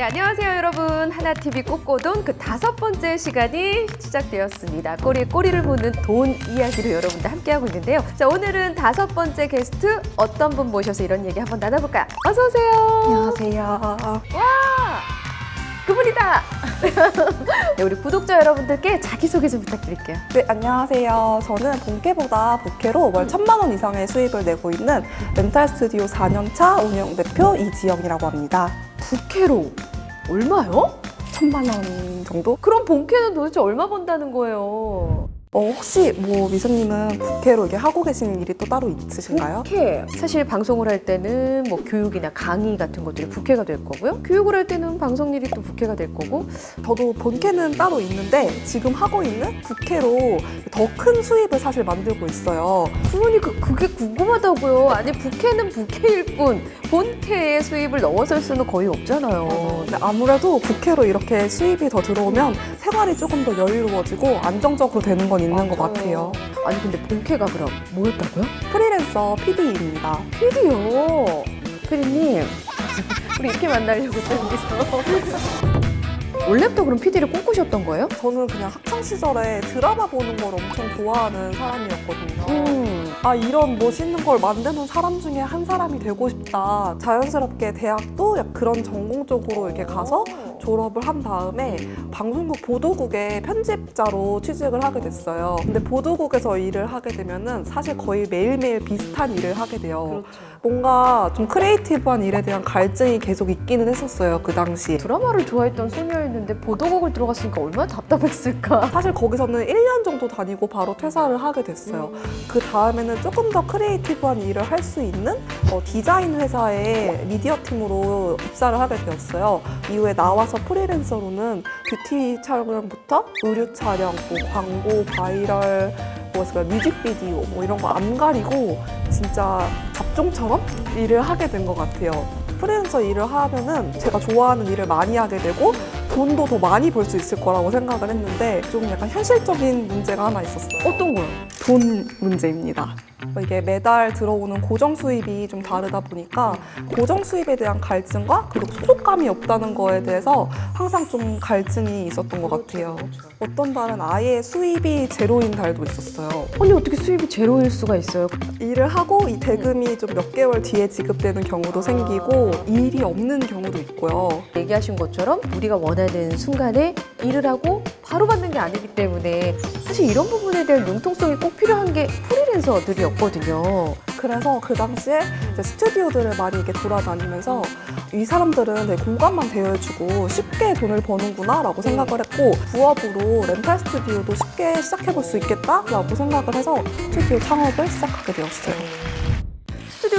네, 안녕하세요, 여러분. 하나TV 꽃고돈 그 다섯 번째 시간이 시작되었습니다. 꼬리에 꼬리를 무는 돈 이야기로 여러분들 함께하고 있는데요. 자, 오늘은 다섯 번째 게스트 어떤 분 모셔서 이런 얘기 한번 나눠볼까요? 어서오세요. 안녕하세요. 그분이다. 네, 우리 구독자 여러분들께 자기소개 좀 부탁드릴게요. 네, 안녕하세요. 저는 본캐보다 부캐로 월 천만 원 이상의 수입을 내고 있는 렌탈 스튜디오 4년차 운영 대표 이지영이라고 합니다. 부캐로 얼마요? 천만 원 정도? 그럼 본캐는 도대체 얼마 번다는 거예요? 어, 혹시 뭐 미소님은 부캐로 이게 하고 계신 일이 또 따로 있으신가요? 부캐. 사실 방송을 할 때는 뭐 교육이나 강의 같은 것들이 부캐가 될 거고요. 교육을 할 때는 방송 일이 또 부캐가 될 거고. 저도 본캐는 따로 있는데 지금 하고 있는 부캐로 더 큰 수입을 사실 만들고 있어요. 그러니까 그게 궁금하다고요. 아니 부캐는 부캐일 뿐 본캐의 수입을 넘어설 수는 거의 없잖아요. 근데 아무래도 부캐로 이렇게 수입이 더 들어오면 생활이 조금 더 여유로워지고 안정적으로 되는 건 있는 것 같아요. 아니 근데 본캐가 그럼 뭐였다고요? 프리랜서 PD입니다. 피디요. 피디님, 우리 이렇게 만나려고 또 여기서. 원래부터 그럼 피디를 꿈꾸셨던 거예요? 저는 그냥 학창 시절에 드라마 보는 걸 엄청 좋아하는 사람이었거든요. 음. 아 이런 멋있는 걸 만드는 사람 중에 한 사람이 되고 싶다. 자연스럽게 대학도 약 그런 전공 쪽으로 이렇게 가서 졸업을 한 다음에 방송국 보도국의 편집자로 취직을 하게 됐어요. 근데 보도국에서 일을 하게 되면은 사실 거의 매일매일 비슷한 일을 하게 돼요. 그렇죠. 뭔가 좀 크리에이티브한 일에 대한 갈증이 계속 있기는 했었어요. 그 당시. 드라마를 좋아했던 소녀였는데 보도국을 들어갔으니까 얼마나 답답했을까. 사실 거기서는 1년 정도 다니고 바로 퇴사를 하게 됐어요. 그 다음에는 조금 더 크리에이티브한 일을 할 수 있는 어, 디자인 회사의 미디어 팀으로 입사를 하게 되었어요. 이후에 나와서 프리랜서로는 뷰티 촬영부터 의류 촬영, 뭐 광고, 바이럴, 뭐 뮤직비디오 뭐 이런 거 안 가리고 진짜 잡종처럼 일을 하게 된 것 같아요. 프리랜서 일을 하면은 제가 좋아하는 일을 많이 하게 되고 돈도 더 많이 벌 수 있을 거라고 생각을 했는데 좀 약간 현실적인 문제가 하나 있었어요. 어떤 거요? 돈 문제입니다. 이게 매달 들어오는 고정 수입이 좀 다르다 보니까 고정 수입에 대한 갈증과 그리고 소속감이 없다는 거에 대해서 항상 좀 갈증이 있었던 것 같아요. 어떤 달은 아예 수입이 제로인 달도 있었어요. 아니 어떻게 수입이 제로일 수가 있어요? 일을 하고 이 대금이 좀 몇 개월 뒤에 지급되는 경우도 생기고 일이 없는 경우도 있고요. 얘기하신 것처럼 우리가 원하는 순간에 일을 하고 바로 받는 게 아니기 때문에 사실 이런 부분에 대한 융통성이 꼭 필요한 게 프리 랜서들이었거든요. 그래서 그 당시에 이제 스튜디오들을 많이 이렇게 돌아다니면서 이 사람들은 되게 공감만 대여해주고 쉽게 돈을 버는구나라고 생각을 했고 부업으로 렌탈 스튜디오도 쉽게 시작해볼 수 있겠다라고 생각을 해서 스튜디오 창업을 시작하게 되었어요.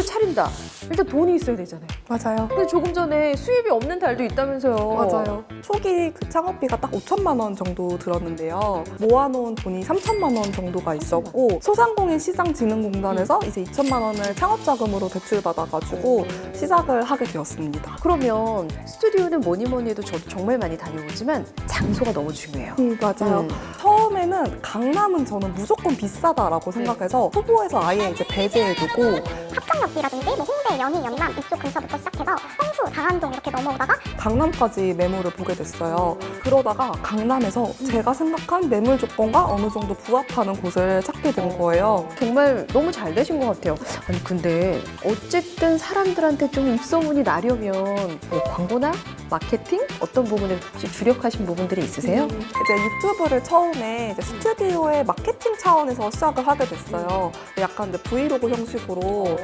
스튜디오 차린다. 일단 돈이 있어야 되잖아요. 맞아요. 근데 조금 전에 수입이 없는 달도 있다면서요. 맞아요. 초기 그 창업비가 딱 5천만 원 정도 들었는데요. 모아놓은 돈이 3천만 원 정도가 있었고 소상공인 시장진흥공단에서 이제 2천만 원을 창업 자금으로 대출받아가지고 시작을 하게 되었습니다. 그러면 스튜디오는 뭐니 뭐니 해도 저도 정말 많이 다녀보지만 장소가 너무 중요해요. 음, 맞아요. 음. 처음 에는 강남은 저는 무조건 비싸다라고 생각해서 후보에서 아예 이제 배제해두고 합정역이라든지 뭐 홍대, 연희, 연남 이쪽 근처부터 시작해서 성수, 장안동 이렇게 넘어오다가 강남까지 매물을 보게 됐어요. 그러다가 강남에서 제가 생각한 매물 조건과 어느 정도 부합하는 곳을 찾게 된 거예요. 정말 너무 잘 되신 것 같아요. 아니 근데 어쨌든 사람들한테 좀 입소문이 나려면 뭐 광고나 마케팅 어떤 부분에 혹시 주력하신 부분들이 있으세요? 이제 유튜브를 처음에 이제 스튜디오의 마케팅 차원에서 시작을 하게 됐어요. 약간 이제 브이로그 형식으로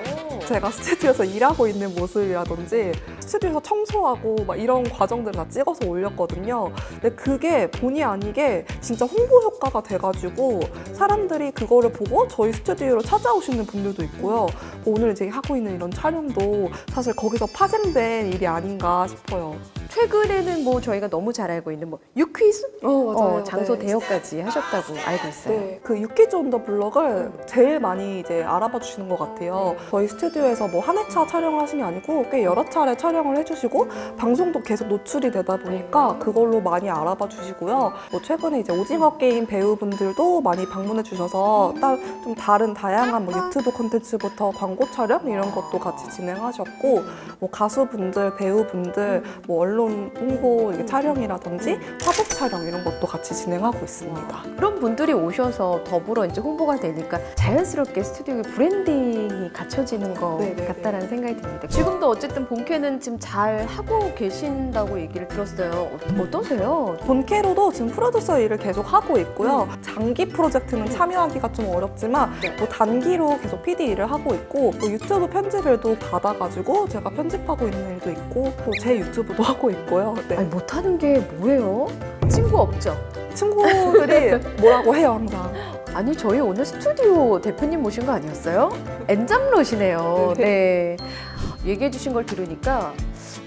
제가 스튜디오에서 일하고 있는 모습이라든지 스튜디오에서 청소하고 막 이런 과정들을 다 찍어서 올렸거든요. 근데 그게 본의 아니게 진짜 홍보 효과가 돼가지고 사람들이 그거를 보고 저희 스튜디오로 찾아오시는 분들도 있고요. 오늘 이제 하고 있는 이런 촬영도 사실 거기서 파생된 일이 아닌가 싶어요. 최근에는 뭐 저희가 너무 잘 알고 있는 뭐 유퀴즈 어, 어, 장소 대여까지 하셨다고 알고 있어요. 네, 그 유키즈 온 더 블럭을 제일 많이 이제 알아봐 주시는 것 같아요. 저희 스튜디오에서 뭐 한 회차 촬영을 하신 게 아니고 꽤 여러 차례 촬영을 해주시고 방송도 계속 노출이 되다 보니까 그걸로 많이 알아봐 주시고요. 뭐 최근에 이제 오징어 게임 배우분들도 많이 방문해 주셔서 따- 좀 다른 다양한 뭐 유튜브 콘텐츠부터 광고 촬영 이런 것도 같이 진행하셨고 뭐 가수분들, 배우분들, 뭐 언론 홍보 이게 촬영이라든지 화보 촬영 이런 것도 같이 진행하고 있습니다. 그런 분들이 오셔서 더불어 이제 홍보가 되니까 자연스럽게 스튜디오의 브랜딩이 갖춰지는 것 네네네. 같다라는 생각이 듭니다. 지금도 어쨌든 본캐는 지금 잘 하고 계신다고 얘기를 들었어요. 어, 어떠세요? 본캐로도 지금 프로듀서 일을 계속 하고 있고요. 장기 프로젝트는 참여하기가 좀 어렵지만 네. 뭐 단기로 계속 PD 일을 하고 있고 또 유튜브 편집일도 받아가지고 제가 편집하고 있는 일도 있고 또 제 유튜브도 하고 있고요. 네. 아니 못하는 게 뭐예요? 친구 없죠? 친구들이 뭐라고 해요 항상. 아니 저희 오늘 스튜디오 대표님 모신 거 아니었어요? 엔잡러시네요. 네. 얘기해 주신 걸 들으니까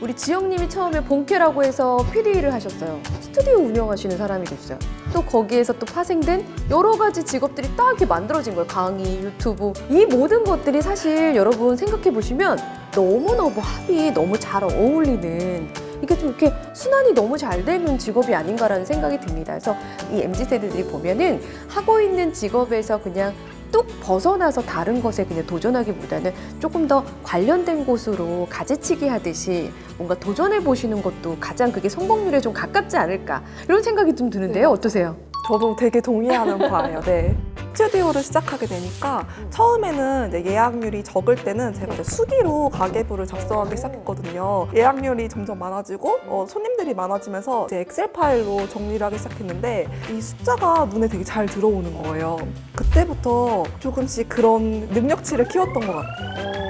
우리 지영님이 처음에 본캐라고 해서 PD를 하셨어요. 스튜디오 운영하시는 사람이 됐어요. 또 거기에서 또 파생된 여러 가지 직업들이 딱 이렇게 만들어진 거예요. 강의, 유튜브. 이 모든 것들이 사실 여러분 생각해 보시면 너무너무 합이 너무 잘 어울리는 이게 좀 이렇게 순환이 너무 잘 되는 직업이 아닌가라는 생각이 듭니다. 그래서 이 MZ 세대들이 보면은 하고 있는 직업에서 그냥 뚝 벗어나서 다른 것에 그냥 도전하기보다는 조금 더 관련된 곳으로 가지치기 하듯이 뭔가 도전해 보시는 것도 가장 그게 성공률에 좀 가깝지 않을까 이런 생각이 좀 드는데요. 어떠세요? 저도 되게 동의하는 바예요. 네. 스튜디오를 시작하게 되니까 처음에는 예약률이 적을 때는 제가 이제 수기로 가계부를 작성하기 시작했거든요. 예약률이 점점 많아지고 어, 손님들이 많아지면서 이제 엑셀 파일로 정리를 하기 시작했는데 이 숫자가 눈에 되게 잘 들어오는 거예요. 그때부터 조금씩 그런 능력치를 키웠던 것 같아요.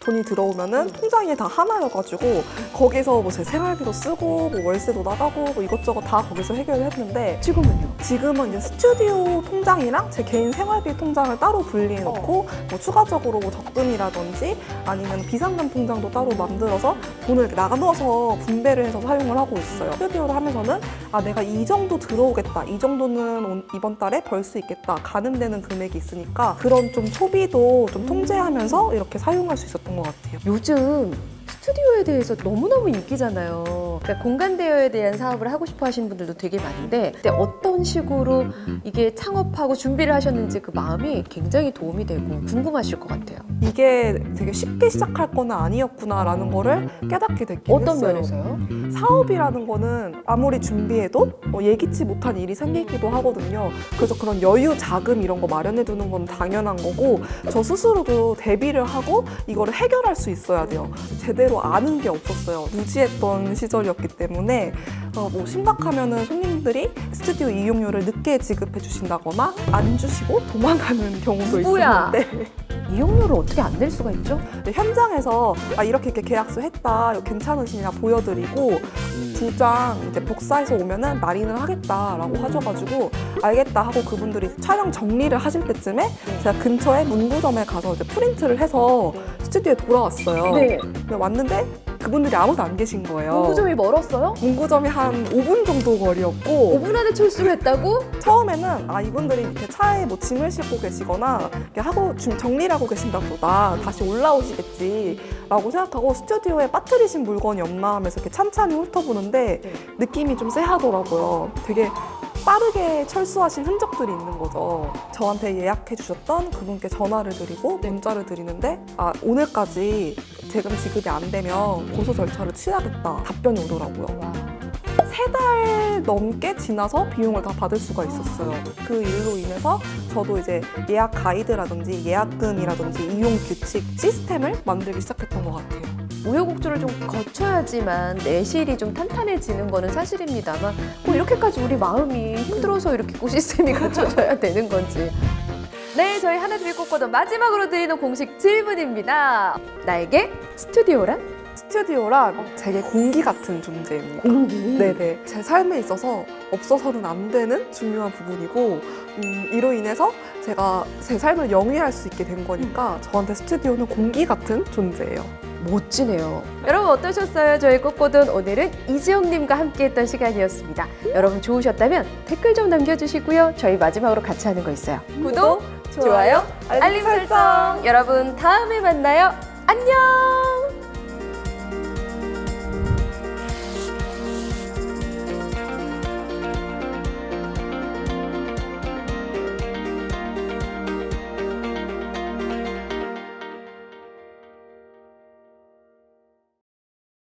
돈이 들어오면은 통장이 다 하나여가지고 거기서 뭐 제 생활비도 쓰고 뭐 월세도 나가고 뭐 이것저것 다 거기서 해결을 했는데 지금은요? 지금은 이제 스튜디오 통장이랑 제 개인 생활비 통장을 따로 분리해 놓고 뭐 추가적으로 뭐 적금이라든지 아니면 비상금 통장도 따로 만들어서 돈을 이렇게 나눠서 분배를 해서 사용을 하고 있어요. 스튜디오를 하면서는 아 내가 이 정도 들어오겠다, 이 정도는 온- 이번 달에 벌 수 있겠다. 가늠되는 금액이 있으니까 그런 좀 소비도 좀 통제하면서 이렇게 사용할 수 있었던 것 같아요. 요즘 스튜디오에 대해서 너무너무 인기잖아요. 그러니까 공간 대여에 대한 사업을 하고 싶어 하시는 분들도 되게 많은데 근데 어떤 식으로 이게 창업하고 준비를 하셨는지 그 마음이 굉장히 도움이 되고 궁금하실 것 같아요. 이게 되게 쉽게 시작할 거는 아니었구나라는 거를 깨닫게 됐긴 어떤 했어요. 면에서요? 사업이라는 거는 아무리 준비해도 어, 예기치 못한 일이 생기기도 하거든요. 그래서 그런 여유 자금 이런 거 마련해 두는 건 당연한 거고 저 스스로도 대비를 하고 이거를 해결할 수 있어야 돼요. 제대로 아는 게 없었어요. 무지했던 시절이었기 때문에 어, 뭐 심각하면은 손님들이 스튜디오 이용료를 늦게 지급해 주신다거나 안 주시고 도망가는 경우도 누구야? 있었는데 이용료를 어떻게 안 낼 수가 있죠? 현장에서 아, 이렇게 이렇게 계약서 했다 괜찮으시냐 보여드리고 두 장 이제 복사해서 오면은 날인을 하겠다라고 하셔가지고 알겠다 하고 그분들이 촬영 정리를 하실 때쯤에 제가 근처에 문구점에 가서 이제 프린트를 해서 스튜디오에 돌아왔어요. 네. 근데 왔는데 그분들이 아무도 안 계신 거예요. 문구점이 멀었어요? 문구점이 한 5분 정도 거리였고 5분 안에 철수를 했다고? 처음에는 아 이분들이 이렇게 차에 뭐 짐을 싣고 계시거나 이렇게 하고 좀 정리를 하고 계신다 보다 다시 올라오시겠지라고 생각하고 스튜디오에 빠뜨리신 물건이 없나 하면서 이렇게 찬찬히 훑어보는데 네. 느낌이 좀 쎄하더라고요. 되게 빠르게 철수하신 흔적들이 있는 거죠. 저한테 예약해 주셨던 그분께 전화를 드리고 문자를 드리는데 아 오늘까지 재금 지급이 안 되면 고소 절차를 취하겠다 답변이 오더라고요. 세 달 넘게 지나서 비용을 다 받을 수가 있었어요. 그 일로 인해서 저도 이제 예약 가이드라든지 예약금이라든지 이용 규칙 시스템을 만들기 시작했던 것 같아요. 우여곡절을 좀 거쳐야지만 내실이 좀 탄탄해지는 거는 사실입니다만 뭐 이렇게까지 우리 마음이 힘들어서 이렇게 꼭 시스템이 갖춰져야 되는 건지 네 저희 하나둘 꽃보다 마지막으로 드리는 공식 질문입니다 나에게 스튜디오란? 스튜디오란 제게 공기 같은 존재입니다. 공기 네네. 제 삶에 있어서 없어서는 안 되는 중요한 부분이고, 음, 이로 인해서 제가 제 삶을 영위할 수 있게 된 거니까 저한테 스튜디오는 공기 같은 존재예요. 멋지네요. 여러분 어떠셨어요? 저희 꽃꽃은 오늘은 이지영님과 함께했던 시간이었습니다. 여러분 좋으셨다면 댓글 좀 남겨주시고요. 저희 마지막으로 같이 하는 거 있어요. 구독, 좋아요, 알림 설정. 여러분 다음에 만나요. 안녕.